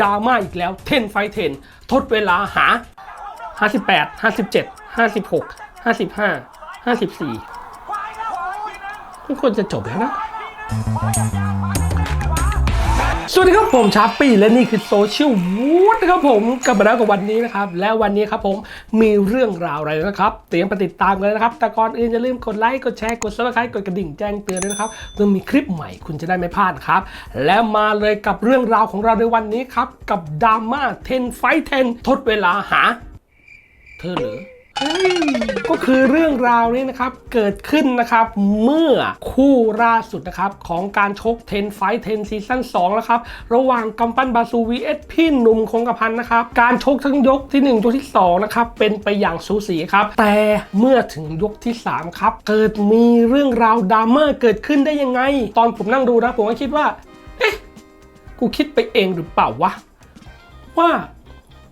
ดราม่าอีกแล้ว10ไฟ10ทดเวลาหา 58 57 56 55 54มันควรจะจบแล้วนะ สวัสดีครับผมชาร์ปี้และนี่คือโซเชียลวูดนะครับผมกลับมาแล้วกับวันนี้นะครับ และวันนี้ครับผมมีเรื่องราวอะไรนะครับเตรียมไปติดตามกันเลยนะครับ แต่ก่อนอื่นอย่าลืมกดไลค์กดแชร์กดซับสไครต์กดกระดิ่งแจ้งเตือนด้วยนะครับเมื่อมีคลิปใหม่คุณจะได้ไม่พลาดครับ และมาเลยกับเรื่องราวของเราในวันนี้ครับ กับดราม่า10ไฟ10ทดเวลาหา เธอเหรอ ก็คือเรื่องราวนี้นะครับเกิดขึ้นนะครับเมื่อคู่ล่าสุดนะครับของการชก10 Fight 10ซีซั่น2แล้วครับระหว่างกำปั้นบาซู vs พี่หนุ่มคงกระพันนะครับการชกทั้งยกที่ 1 ยกที่2นะครับเป็นไปอย่างสูสีครับแต่เมื่อถึงยกที่3ครับเกิดมีเรื่องราวดราม่าเกิดขึ้นได้ยังไง ตอนผมนั่งดูนะผมก็คิดว่าเอ๊ะกูคิดไปเองหรือเปล่าวะว่า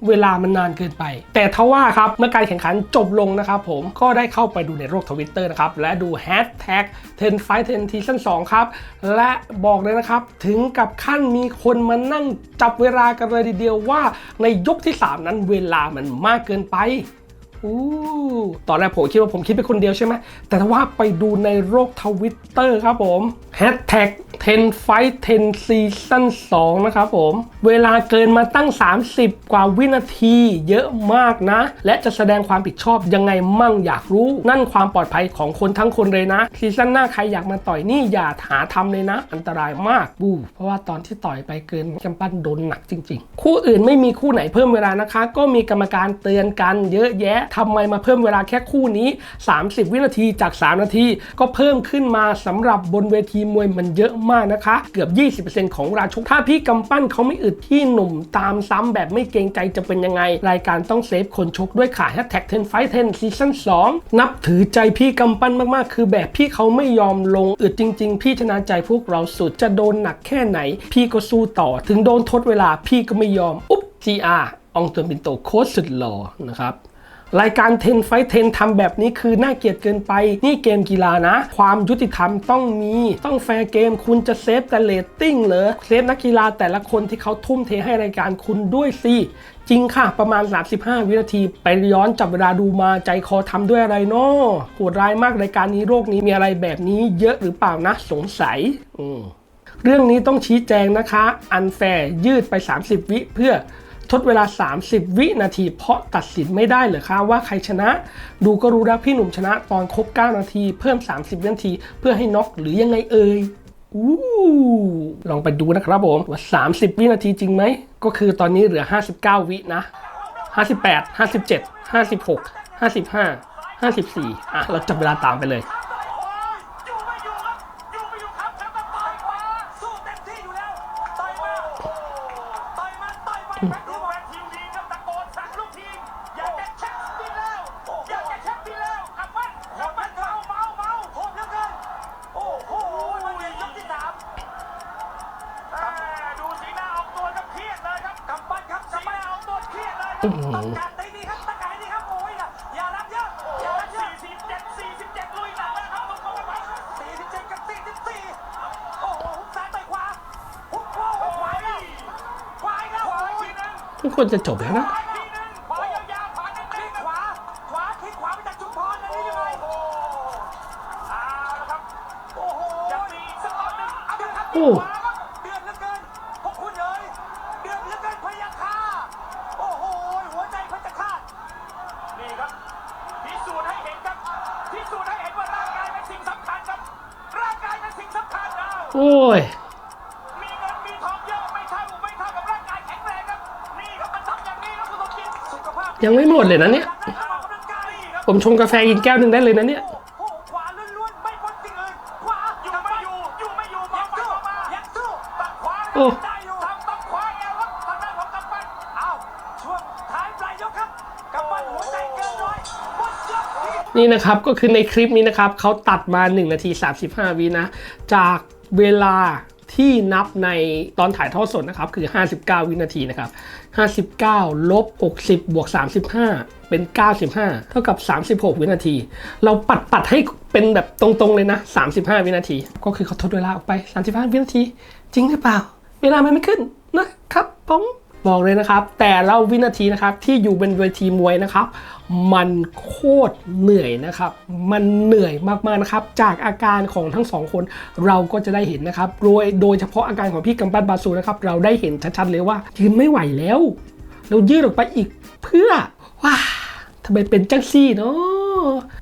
เวลามันนานเกินไป แต่ทว่าครับเมื่อการแข่งขันจบลงนะครับผมก็ได้เข้าไปดูในโลกทวิตเตอร์นะครับ และดูแฮชแท็ก10 Fight 10 Season 2 ครับ และบอกเลยนะครับ ถึงกับขั้นมีคนมานั่งจับเวลากันเลยทีเดียวว่าในยกที่ 3 นั้นเวลามันมากเกินไปอู้ตอนแรกผมคิดว่าผมคิดเป็นคนเดียวใช่ไหมแต่ถ้าว่าไปดูในโลกทวิตเตอร์ครับผม แฮชแท็ก10 Fight 10 Season 2 นะครับผม เวลาเกินมาตั้ง 30 กว่าวินาที เยอะมากนะ และจะแสดงความผิดชอบยังไงมั่งอยากรู้ นั่นความปลอดภัยของคนทั้งคนเลยนะ ซีซั่นหน้าใครอยากมาต่อยนี่อย่าหาทำเลยนะ อันตรายมากบูเพราะว่าตอนที่ต่อยไปเกินกำปั้นโดนหนักจริง ๆ คู่อื่นไม่มีคู่ไหนเพิ่มเวลานะคะ ก็มีกรรมการเตือนกันเยอะแยะทำไมมาเพิ่มเวลาแค่คู่นี้ 30 วินาทีจาก 3 นาที ก็เพิ่มขึ้นมาสำหรับบนเวทีมวยมันเยอะมากนะคะ เกือบ 20%ของเวลาชกถ้าพี่กำปั้นเขาไม่อึดที่หนุ่มตามซ้ำแบบไม่เกรงใจจะเป็นยังไง รายการต้องเซฟคนชกด้วยขาแฮชแท็ก10 Fight 10 Season 2นับถือใจพี่กำปั้นมากๆ คือแบบพี่เขาไม่ยอมลงอึดจริง ๆ พี่ชนะใจพวกเราสุดจะโดนหนักแค่ไหน พี่ก็สู้ต่อ ถึงโดนทดเวลาพี่ก็ไม่ยอมอุ๊บ GR อองตัวนปินโตโค้ชสุดหล่อนะครับ รายการ10ไฟ10ทำแบบนี้คือน่าเกลียดเกินไป นี่เกมกีฬานะ ความยุติธรรมต้องมี ต้องแฟร์เกม คุณจะเซฟแต่เรตติ้งเหรอ เซฟนักกีฬาแต่ละคนที่เขาทุ่มเทให้รายการคุณด้วยสิ จริงค่ะ ประมาณ 35 วินาที ไปย้อนจับเวลาดูมาใจคอทำด้วยอะไรเนาะโหดร้ายมากรายการนี้โรคนี้มีอะไรแบบนี้เยอะหรือเปล่านะ สงสัย อืมเรื่องนี้ต้องชี้แจงนะคะ อันแฟร์ยืดไป 30 วิเพื่อ ทดเวลา 30 วินาที เพราะตัดสินไม่ได้เหรอคะว่าใครชนะ ดูก็รู้แล้วพี่หนุ่มชนะตอนครบ 9 นาที เพิ่ม 30วินาที เพื่อให้น็อกหรือยังไงเอ่ยอู้ลองไปดูนะครับผมว่า 30 วินาทีจริงไหม ก็คือตอนนี้เหลือ 59 วินะ 58 57 56 55 54 อะ เราจับเวลาตามไปเลย อีกทีนึงมันควรจะจบแล้วนะขว ยังไม่หมดเลยนะเนี่ยออกกำลังกายครับผมชงกาแฟกินแก้วหนึ่งได้เลยนะเนี่ยโอ้โหขวาล้วนๆไม่พ้นสิ่งอื่นขวาอยู่ไม่อยู่อยู่ไม่อยู่ยังสู้ยังสู้ตัดขวาโอ้ได้อยู่ทำตัดขวาเอวครับทางด้านของกำปั้นเอาช่วงท้ายปลายยกครับกำปั้นหัวใจเกินร้อยหมดยกที่นี่นะครับก็คือในคลิปนี้นะครับเขาตัดมา 1 นาที 35 วินะ จากเวลา ที่นับในตอนถ่ายทอดสดนะครับคือ 59 วินาทีนะครับ 59 ลบ 60 บวก 35 เป็น 95 เท่ากับ 36 วินาที เราปัดปัดให้เป็นแบบตรงๆเลยนะ 35 วินาที ก็คือเขาทดเวลาออกไป 35 วินาที จริงหรือเปล่า เวลามันไม่ขึ้นนะครับผม บอกเลยนะครับ แต่ละวินาทีนะครับที่อยู่บนเวทีมวยนะครับ มันโคตรเหนื่อยนะครับ มันเหนื่อยมากๆนะครับ จากอาการของทั้งสองคนเราก็จะได้เห็นนะครับโดยโดยเฉพาะอาการของพี่กำปั้นบาซูนะครับ เราได้เห็นชัดๆเลยว่ายืนไม่ไหวแล้ว เรายืดออกไปอีกเพื่อว้าทำไมเป็นจังซี่เนาะ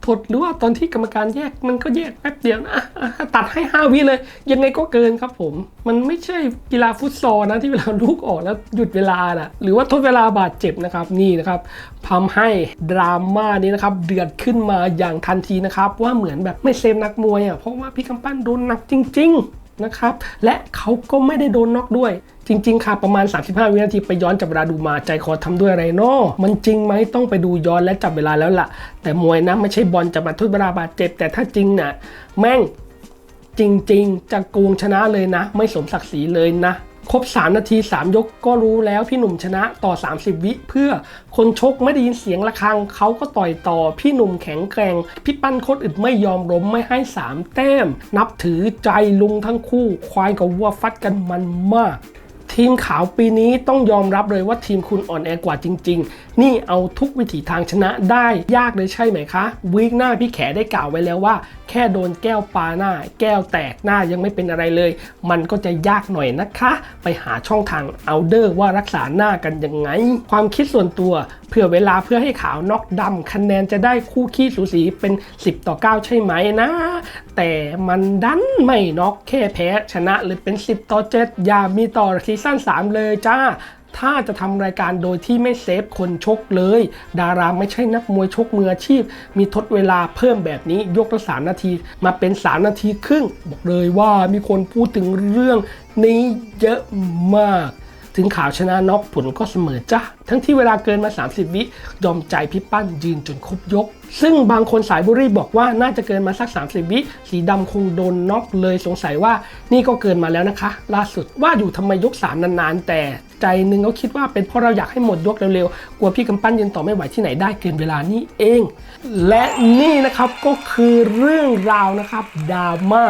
ทดหรือว่าตอนที่กรรมการแยกมันก็แยกแป๊บเดียวนะอะอะตัดให้ 5 วิเลย ยังไงก็เกินครับผม มันไม่ใช่กีฬาฟุตซอลนะที่เวลาลูกออกแล้วหยุดเวลานะหรือว่าทดเวลาบาดเจ็บนะครับนี่นะครับทำให้ดราม่านี้นะครับเดือดขึ้นมาอย่างทันทีนะครับว่าเหมือนแบบไม่เซฟนักมวยอะเพราะว่าพี่กำปั้นโดนหนักจริง ๆ นะครับ และเขาก็ไม่ได้โดนน็อกด้วย จริง ๆ ค่ะ ประมาณ 35 วินาทีไปย้อนจับเวลาดูมาใจคอทำด้วยอะไรเนาะมันจริงไหมต้องไปดูย้อนและจับเวลาแล้วล่ะ แต่มวยนะไม่ใช่บอลจะมาทุบเวลาบาดเจ็บ แต่ถ้าจริงน่ะแม่งจริง ๆ จะโกงชนะเลยนะ ไม่สมศักดิ์ศรีเลยนะ ครบ 3 นาที 3 ยกก็รู้แล้วพี่หนุ่มชนะต่อ 30 วิ เพื่อคนชกไม่ได้ยินเสียงะระฆังเขาก็ต่อยต่อพี่หนุ่มแข็งแกร่งพี่ปั้นโคตรอึดไม่ยอมล้มไม่ให้ 3 แต้ม นับถือใจลุงทั้งคู่ ควายกับวัวฟัดกันมันมากทีมขาวปีนี้ต้องยอมรับเลยว่าทีมคุณอ่อนแอกว่าจริง ๆ นี่เอาทุกวิถีทางชนะได้ยากเลยใช่ไหมคะ วีคหน้าพี่แขได้กล่าวไว้แล้วว่าแค่โดนแก้วปาหน้า แก้วแตกหน้ายังไม่เป็นอะไรเลย มันก็จะยากหน่อยนะคะ ไปหาช่องทางเอาเดอร์ว่ารักษาหน้ากันยังไง ความคิดส่วนตัวเพื่อเวลาเพื่อให้ขาวน็อกดำคะแนนจะได้คู่ขี้สูสีเป็น 10 ต่อ 9 ใช่ไหมนะ แต่มันดันไม่น็อกแค่แพ้ชนะเลยเป็น 10 ต่อ 7 อย่ามีต่อซีซั่น3 เลยจ้า ถ้าจะทำรายการโดยที่ไม่เซฟคนชกเลย ดาราไม่ใช่นักมวยชกมืออาชีพ มีทดเวลาเพิ่มแบบนี้ยกละสามนาทีมาเป็น 3 นาทีครึ่ง บอกเลยว่ามีคนพูดถึงเรื่องนี้เยอะมาก ถึงข่าวชนะน็อกผลก็เสมอจ้ะทั้งที่เวลาเกินมา 30 วิยอมใจพี่ปั้นยืนจนครบยกซึ่งบางคนสายบุรีบอกว่าน่าจะเกินมาสัก 30 วิสีดำคงโดนน็อกเลยสงสัยว่านี่ก็เกินมาแล้วนะคะ ล่าสุดว่าอยู่ทำไมยก 3 นานๆ แต่ใจหนึงก็คิดว่าเป็นเพราะเราอยากให้หมดยกเร็วๆ กลัวพี่กำปั้นยืนต่อไม่ไหวที่ไหนได้เกินเวลานี้เอง และนี่นะครับก็คือเรื่องราวนะครับดราม่า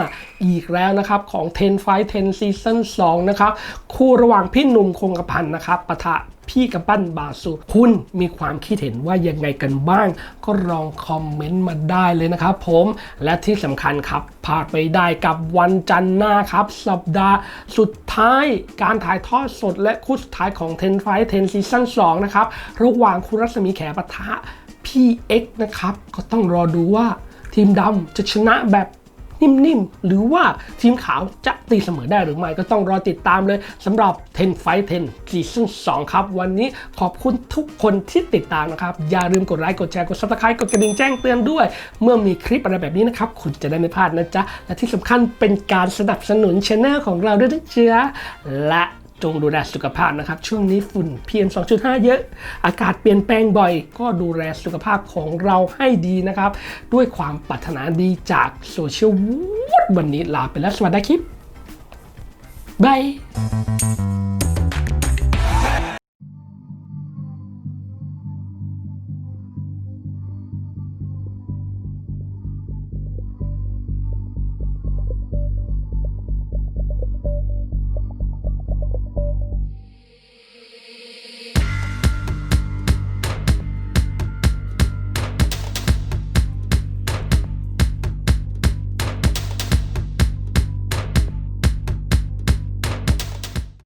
อีกแล้วนะครับของ10 Fight 10 Season 2 นะครับคู่ระหว่างพี่หนุ่มคงกระพันนะครับปะทะ พี่กำปั้นบาสุคุณมีความคิดเห็นว่ายังไงกันบ้าง ก็ลองคอมเมนต์มาได้เลยนะครับผมและที่สำคัญครับพลาดไปได้กับวันจันทร์หน้าครับ สัปดาห์สุดท้ายการถ่ายทอดสดและคู่สุดท้ายของ 10 Fight 10 Season 2 นะครับ ระหว่างคุณรัศมีแขปะทะพี่เอ็กนะครับ ก็ต้องรอดูว่าทีมดำจะชนะแบบ นิ่มๆ หรือว่าทีมขาวจะตีเสมอได้หรือไม่ก็ต้องรอติดตามเลยสำหรับ 10 Fight 10 Season 2 ครับ วันนี้ขอบคุณทุกคนที่ติดตามนะครับ อย่าลืมกดไลค์ กดแชร์ กด Subscribe กดกระดิ่งแจ้งเตือนด้วย เมื่อมีคลิปอะไรแบบนี้นะครับ คุณจะได้ไม่พลาดนะจ๊ะ และที่สำคัญเป็นการสนับสนุนช anel ของเราด้วยนะเจ๊ะและ จงดูแลสุขภาพนะครับ ช่วงนี้ฝุ่น PM 2.5 เยอะ อากาศเปลี่ยนแปลงบ่อย ก็ดูแลสุขภาพของเราให้ดีนะครับ ด้วยความปรารถนาดีจากโซเชียลวูดวันนี้ลาไปแล้วสวัสดีครับบาย